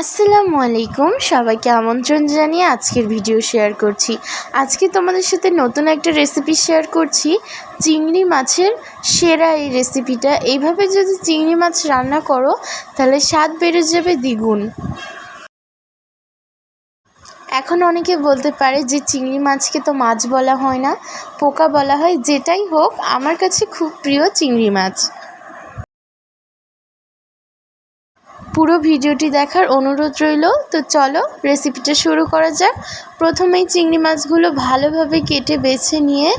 আসসালামু আলাইকুম। সবাইকে আমন্ত্রণ জানিয়ে আজকের ভিডিও শেয়ার করছি। আজকে তোমাদের সাথে নতুন একটা রেসিপি শেয়ার করছি। চিংড়ি মাছের সেরা এই রেসিপিটা এইভাবে যদি চিংড়ি মাছ রান্না করো, তাহলে স্বাদ বেড়ে যাবে দ্বিগুণ। এখন অনেকে বলতে পারে যে চিংড়ি মাছকে তো মাছ বলা হয় না, পোকা বলা হয়, যেটাই হোক, আমার কাছে খুব প্রিয় চিংড়ি মাছ। পুরো ভিডিওটি দেখার অনুরোধ রইল। তো চলো রেসিপিটা শুরু করা যাক। প্রথমেই চিংড়ি মাছগুলো ভালোভাবে কেটে বেছে নিয়ে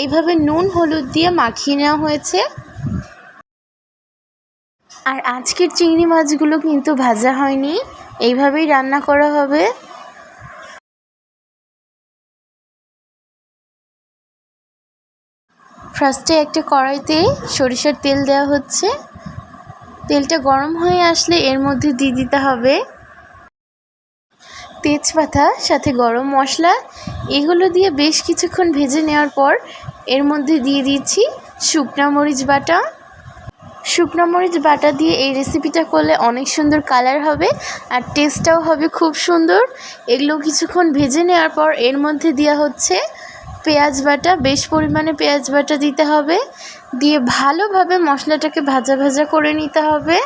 এইভাবে নুন, হলুদ দিয়ে মাখিয়ে নেওয়া হয়েছে। আর আজকের চিংড়ি মাছগুলো কিন্তু ভাজা হয়নি। এইভাবেই রান্না করা হবে। ফার্স্টে একটা কড়াইতে সরিষার তেল দেওয়া হচ্ছে। তেলটা গরম হয়ে আসলে এর মধ্যে দিয়ে দিতে হবে তেজপাতা, সাথে গরম মশলা। এগুলো দিয়ে বেশ কিছুক্ষণ ভেজে নেওয়ার পর এর মধ্যে দিয়ে দিচ্ছি শুকনা মরিচ বাটা। শুকনো মরিচ বাটা দিয়ে এই রেসিপিটা করলে অনেক সুন্দর কালার হবে আর টেস্টটাও হবে খুব সুন্দর। এগুলো কিছুক্ষণ ভেজে নেওয়ার পর এর মধ্যে দেওয়া হচ্ছে পেঁয়াজ বাটা, বেশ পরিমাণে পেঁয়াজ বাটা দিতে হবে। দিয়ে ভালোভাবে মশলাটাকে ভাজা ভাজা করে নিতে হবে।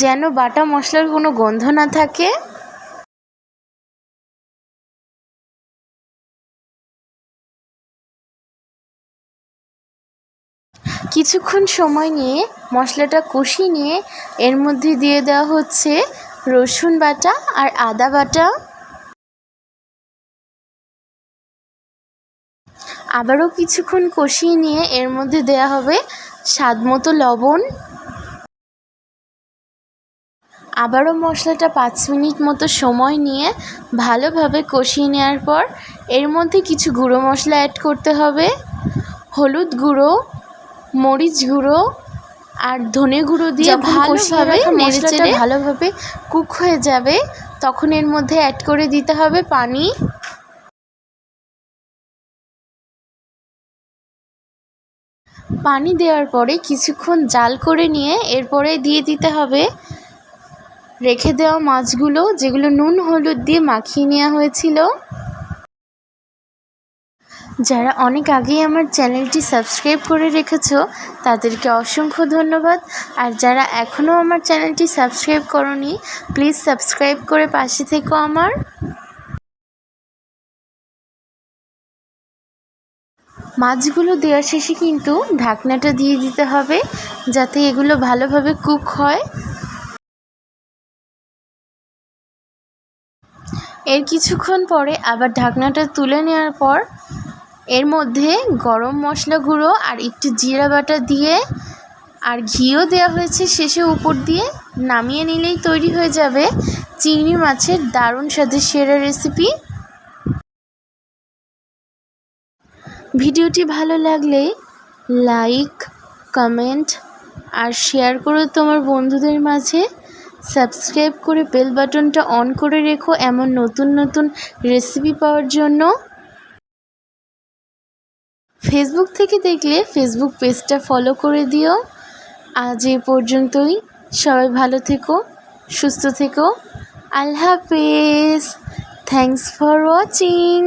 যেন বাটা মশলার কোনো গন্ধ না থাকে। কিছুক্ষণ সময় নিয়ে মশলাটা কষিয়ে নিয়ে এর মধ্যে দিয়ে দেওয়া হচ্ছে রসুন বাটা আর আদা বাটা। আবারও কিছুক্ষণ কষিয়ে নিয়ে এর মধ্যে দেয়া হবে স্বাদ মতো লবণ। আবারও মশলাটা পাঁচ মিনিট মতো সময় নিয়ে ভালোভাবে কষিয়ে নেওয়ার পর এর মধ্যে কিছু গুঁড়ো মশলা অ্যাড করতে হবে। হলুদ গুঁড়ো মরিচ গুঁড়ো আর ধনে গুঁড়ো দিয়ে ভালোভাবে মশলাটা ভালোভাবে কুক হয়ে যাবে তখন এর মধ্যে অ্যাড করে দিতে হবে পানি। পানি দেওয়ার পরে কিছুক্ষণ জাল করে নিয়ে এরপরে দিয়ে দিতে হবে রেখে দেওয়া মাছগুলো, যেগুলো নুন, হলুদ দিয়ে মাখিয়ে নেওয়া হয়েছিল। যারা অনেক আগেই আমার চ্যানেলটি সাবস্ক্রাইব করে রেখেছো, তাদেরকে অসংখ্য ধন্যবাদ। আর যারা এখনও আমার চ্যানেলটি সাবস্ক্রাইব করনি, প্লিজ সাবস্ক্রাইব করে পাশে থেকো আমার। মাছগুলো দেওয়ার শেষে কিন্তু ঢাকনাটা দিয়ে দিতে হবে যাতে এগুলো ভালোভাবে কুক হয়। এর কিছুক্ষণ পরে আবার ঢাকনাটা তুলে নেওয়ার পর এর মধ্যে গরম মশলা গুঁড়ো আর একটু জিরা বাটা দিয়ে আর ঘিও দেওয়া হয়েছে শেষে উপর দিয়ে। নামিয়ে নিলেই তৈরি হয়ে যাবে চিংড়ি মাছের দারুণ স্বাদের সেরা রেসিপি ভিডিওটি ভালো লাগলে লাইক, কমেন্ট আর শেয়ার করো তোমার বন্ধুদের মাঝে। সাবস্ক্রাইব করে বেল বাটনটা অন করে রেখো এমন নতুন নতুন রেসিপি পাওয়ার জন্য। ফেসবুক থেকে দেখলে ফেসবুক পেজটা ফলো করে দিও। আজ এ পর্যন্তই। সবাই ভালো থেকো, সুস্থ থেকো। আল্লাহ হাফেজ। Thanks for watching